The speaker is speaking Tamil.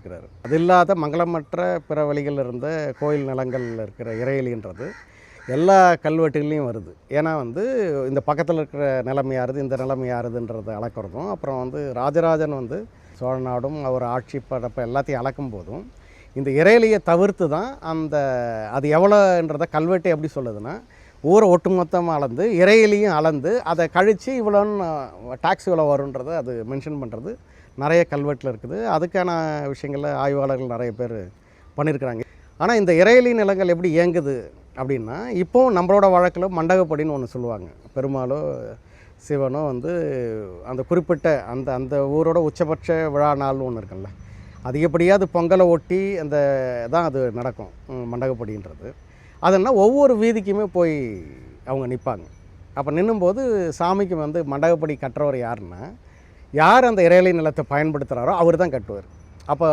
இருக்கிறார் அது இல்லாத மங்களமற்ற பிற வழிகளில் இருந்த கோயில் நிலங்களில் இருக்கிற இறையலின்றது எல்லா கல்வெட்டுகள்லையும் வருது. ஏன்னா வந்து இந்த பக்கத்தில் இருக்கிற நிலம் யாருது இந்த நிலம் யாருதுன்றதை அளக்கிறதும் அப்புறம் வந்து ராஜராஜன் வந்து சோழ நாடும் அவர் ஆட்சி படப்ப எல்லாத்தையும் அளக்கும் போதும் இந்த இறையிலையை தவிர்த்து தான் அந்த அது எவ்வளோன்றத கல்வெட்டு எப்படி சொல்லுதுன்னா ஊரை ஒட்டுமொத்தமாக அளந்து இறையிலையும் அளந்து அதை கழித்து இவ்வளோன்னு டாக்ஸ் இவ்வளோ வரும்ன்றது அது மென்ஷன் பண்ணுறது நிறைய கல்வெட்டில் இருக்குது. அதுக்கான விஷயங்களில் ஆய்வாளர்கள் நிறைய பேர் பண்ணியிருக்கிறாங்க. ஆனால் இந்த இறையிலி நிலங்கள் எப்படி இயங்குது அப்படின்னா இப்போவும் நம்மளோட வழக்கில் மண்டகப்படின்னு ஒன்று சொல்லுவாங்க. பெருமாளோ சிவனோ வந்து அந்த குறிப்பிட்ட அந்த அந்த ஊரோட உச்சபட்ச விழா நாள்னு ஒன்று இருக்குல்ல அதிகப்படியாக அது பொங்கலை ஒட்டி அந்த தான் அது நடக்கும் மண்டகப்படின்றது. அதெல்லாம் ஒவ்வொரு வீதிக்குமே போய் அவங்க நிற்பாங்க. அப்போ நின்னும்போது சாமிக்கு வந்து மண்டகப்படி கட்டுறவர் யாருன்னா யார் அந்த இறையலை நிலத்தை பயன்படுத்துகிறாரோ அவர் தான் கட்டுவார். அப்போ